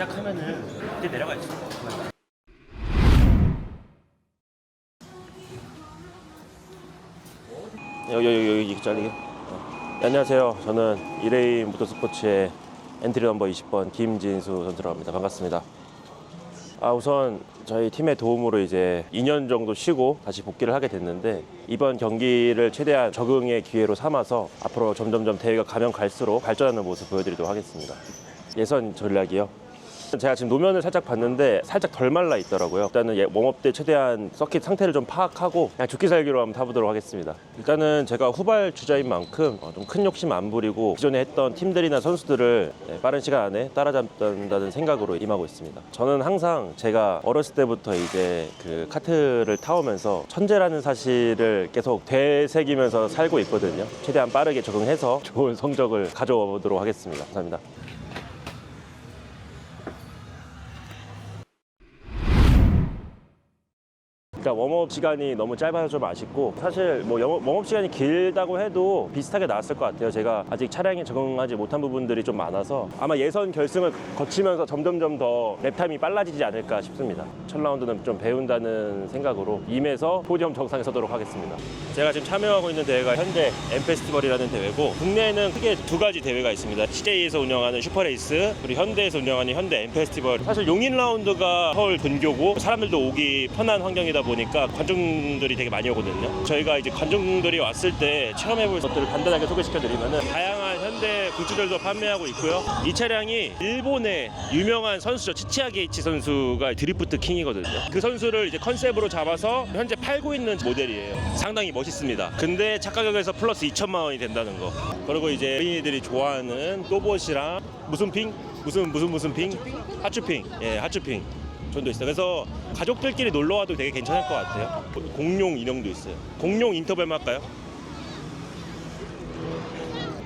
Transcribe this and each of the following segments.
시작하면은 그때 내려가 있어. 여기 여기 여기 여기 잘리게. 어. 네, 안녕하세요. 저는 이레인 모터스포츠의 엔트리 넘버 20번 김진수 선수라고 합니다. 반갑습니다. 아 우선 저희 팀의 도움으로 이제 2년 정도 쉬고 다시 복귀를 하게 됐는데 이번 경기를 최대한 적응의 기회로 삼아서 앞으로 점점점 대회가 가면 갈수록 발전하는 모습 보여드리도록 하겠습니다. 예선 전략이요. 제가 지금 노면을 살짝 봤는데 살짝 덜 말라 있더라고요. 일단은 예- 웜업 때 최대한 서킷 상태를 좀 파악하고 그냥 죽기 살기로 한번 타보도록 하겠습니다. 일단은 제가 후발 주자인 만큼 어, 좀큰 욕심 안 부리고 기존에 했던 팀들이나 선수들을 네, 빠른 시간 안에 따라잡는다는 생각으로 임하고 있습니다. 저는 항상 제가 어렸을 때부터 이제 그 카트를 타오면서 천재라는 사실을 계속 되새기면서 살고 있거든요. 최대한 빠르게 적응해서 좋은 성적을 가져와 보도록 하겠습니다. 감사합니다. 그러니까 웜업 시간이 너무 짧아서 좀 아쉽고 사실 뭐 영업- 웜업 시간이 길다고 해도 비슷하게 나왔을 것 같아요. 제가 아직 차량에 적응하지 못한 부분들이 좀 많아서 아마 예선 결승을 거치면서 점점점 더 랩타임이 빨라지지 않을까 싶습니다. 첫 라운드는 좀 배운다는 생각으로 임해서 포디엄 정상에 서도록 하겠습니다. 제가 지금 참여하고 있는 대회가 현대 M 페스티벌이라는 대회고 국내에는 크게 두 가지 대회가 있습니다. CJ에서 운영하는 슈퍼레이스 그리고 현대에서 운영하는 현대 M 페스티벌. 사실 용인 라운드가 서울 근교고 사람들도 오기 편한 환경이다 보니 까 관중들이 되게 많이 오거든요. 저희가 이제 관중들이 왔을 때 체험해볼 것들을 간단하게 소개시켜드리면은 다양한 현대 굿즈들도 판매하고 있고요. 이 차량이 일본의 유명한 선수죠. 치치아 게이치 선수가 드리프트 킹이거든요. 그 선수를 이제 컨셉으로 잡아서 현재 팔고 있는 모델이에요. 상당히 멋있습니다. 근데 차가격에서 플러스 2천만 원이 된다는 거. 그리고 이제 어린이들이 좋아하는 또봇이랑 무슨 핑? 무슨 무슨 무슨 핑? 하츄핑. 예, 하츄핑. 전도 있어요. 그래서 가족들끼리 놀러 와도 되게 괜찮을 것 같아요. 공룡 인형도 있어요. 공룡 인터뷰 한번 할까요?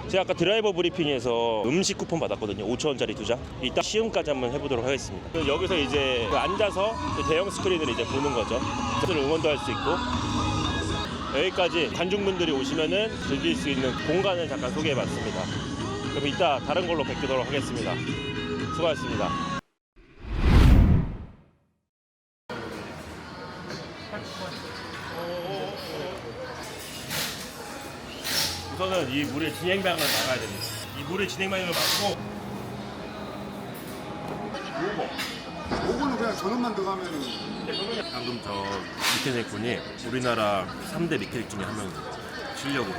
제가 아까 드라이버 브리핑에서 음식 쿠폰 받았거든요. 5천원짜리 두 장. 이따 시음까지 한번 해보도록 하겠습니다. 그 여기서 이제 그 앉아서 그 대형 스크린을 이제 보는 거죠. 응원도 할 수 있고. 여기까지 관중분들이 오시면은 즐길 수 있는 공간을 잠깐 소개해봤습니다. 그럼 이따 다른 걸로 뵙도록 하겠습니다. 수고하셨습니다. 우선은 이 물의 진행방을 막아야 됩니다. 이 물의 진행방을 막고 요거 요거는 그냥 전원만 들어가면은 방금 저 미케닉 분이 우리나라 3대 미케닉 중에 한 명입니다. 실력으로.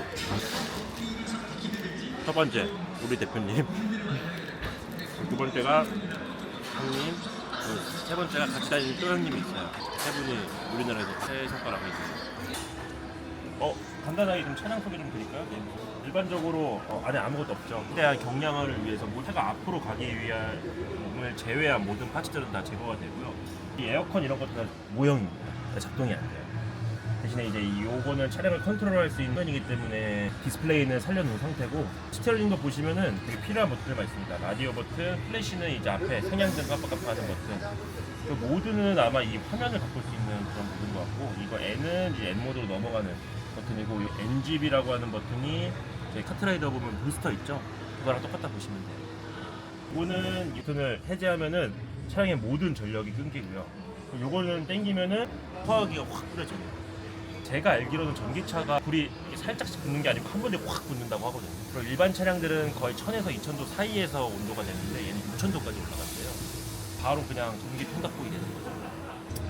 첫 번째 우리 대표님. 두 번째가 형님. 그세 번째가 같이 다니는 또 형님이 있어요. 세 분이 우리나라에서 최성과라고 있습니다. 어 간단하게 좀 차량 소개 좀 드릴까요? 네. 일반적으로 어, 안에 아무것도 없죠. 최대한 경량화를 위해서 모터가 앞으로 가기 위함을 제외한 모든 파츠들은 다 제거가 되고요. 이 에어컨 이런 다 모형입니다. 작동이 안 돼요. 대신에 이제 이 요거는 차량을 컨트롤할 수 있는 이기 때문에 디스플레이는 살려놓은 상태고 스티어링도 보시면은 되게 필요한 버튼들만 있습니다. 라디오 버튼, 플래시는 이제 앞에 생양등 깜빡깜빡하는 버튼. 그 모드는 아마 이 화면을 바꿀 수 그런 모드인 것 같고 이거 N은 이제 N 모드로 넘어가는 버튼이고 이 NGB라고 하는 버튼이 저희 카트라이더 보면 부스터 있죠? 그거랑 똑같다 보시면 돼요. 이거는 이 버튼을 해제하면은 차량의 모든 전력이 끊기고요. 요거는 땡기면은 화학기가 확 뿌려져요. 제가 알기로는 전기차가 불이 살짝씩 붙는 게 아니고 한 번에 확 붙는다고 하거든요. 그리고 일반 차량들은 거의 1000에서 2000도 사이에서 온도가 되는데 얘는 6000도까지 올라간대요. 바로 그냥 전기 통닭국이 되는 거죠.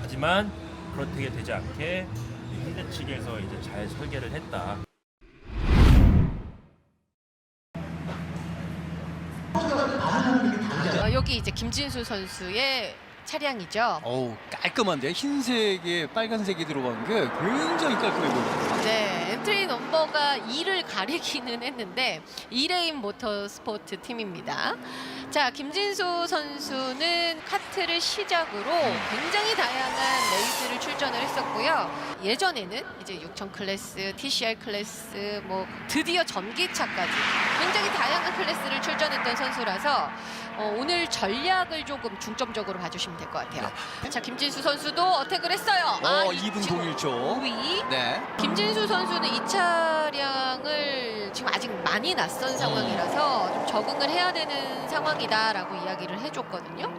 하지만 그렇게 되지 않게 현대 측에서 이제 잘 설계를 했다. 어, 여기 이제 김진수 선수의 차량이죠. 어우 깔끔한데 흰색에 빨간색이 들어간 게 굉장히 깔끔해 보입니다. 네, 엔트리 넘버가 2를 가리기는 했는데 이레인 모터스포트 팀입니다. 자, 김진수 선수는 카트를 시작으로 굉장히 다양한 레이스를 출전을 했었고요. 예전에는 이제 6000 클래스, TCR 클래스, 뭐 드디어 전기차까지 굉장히 다양한 클래스를 출전했던 선수라서 어, 오늘 전략을 조금 중점적으로 봐주시면 될 것 같아요. 자, 김진수 선수도 어택을 했어요. 어, 이 2분 지금 01초. 5위. 네. 김진수 선수는 이 차량을 지금 아직 많이 낯선 상황이라서 좀 적응을 해야 되는 상황이 상황이다라고 이야기를 해줬거든요.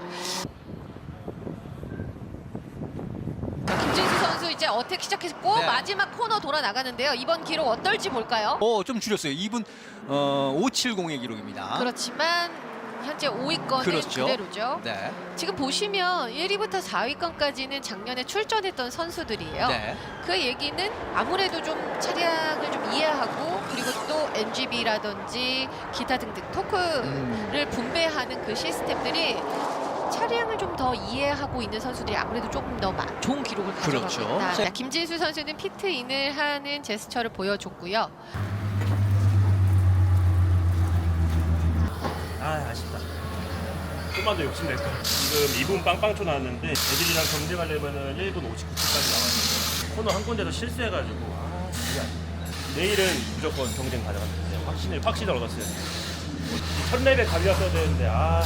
자, 김진수 선수 이제 어택 시작했고 네. 마지막 코너 돌아 나가는데요. 이번 기록 어떨지 볼까요? 어, 좀 줄였어요. 2분 어, 570의 기록입니다. 그렇지만 현재 5위권은 그렇죠. 그대로죠 네. 지금 보시면 1위부터 4위권까지는 작년에 출전했던 선수들이에요. 네. 그 얘기는 아무래도 좀 차량을 좀 이해하고 그리고 또 NGB라든지 기타 등등 토크를 음. 분배하는 그 시스템들이 차량을 좀 더 이해하고 있는 선수들이 아무래도 조금 더 마- 좋은 기록을 가져가고 그렇죠. 있다. 자, 김진수 선수는 피트인을 하는 제스처를 보여줬고요. 아 아쉽다. 좀만 더 욕심낼 걸. 지금 2분 빵빵초 나왔는데 애들이랑 경쟁하려면은 1분 59초까지 나왔는데 코너 한 군데서 실수해가지고 아 이게 아쉽다. 내일은 무조건 경쟁 가져갔는데 확신을 확신을 얻었어요. 첫 랩에 가져갔어야 되는데 아